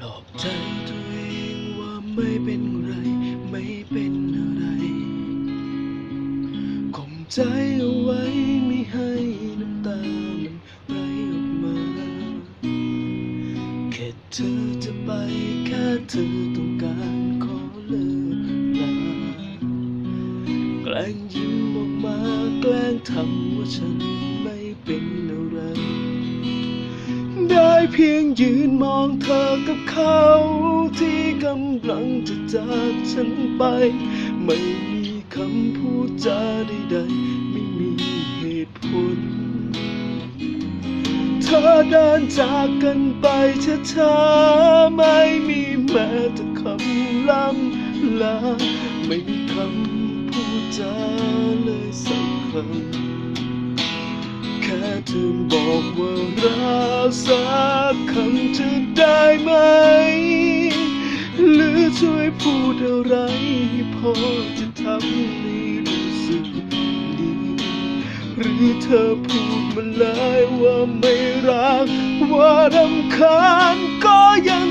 หลอกใจตัวเองว่าไม่เป็นไร ไม่เป็นอะไรข่มใจเอาไว้ไม่ให้น้ำตามันไหลออกมา แค่เธอจะไปแค่เธอต้องการขอเลิกลาแกล้งยิ้มออกมาแกล้งทำว่าฉันไม่เป็น เพียงยืนมองเธอกับเขาที่กำลังจะจากฉันไป ไม่มีคำพูดจาใดๆ ไม่มีเหตุผล เธอเดินจากกันไปช้าๆไม่มีแม้แต่คำลำลาไม่มีคำพูดจาเลยสักคำแค่เธอบอกว่ารักสัก คำจะได้ไหม หรือช่วยพูดอะไรพอจะทำให้รู้สึกดี หรือเธอพูดมาเลยว่าไม่รัก ว่ารำคาญก็ยัง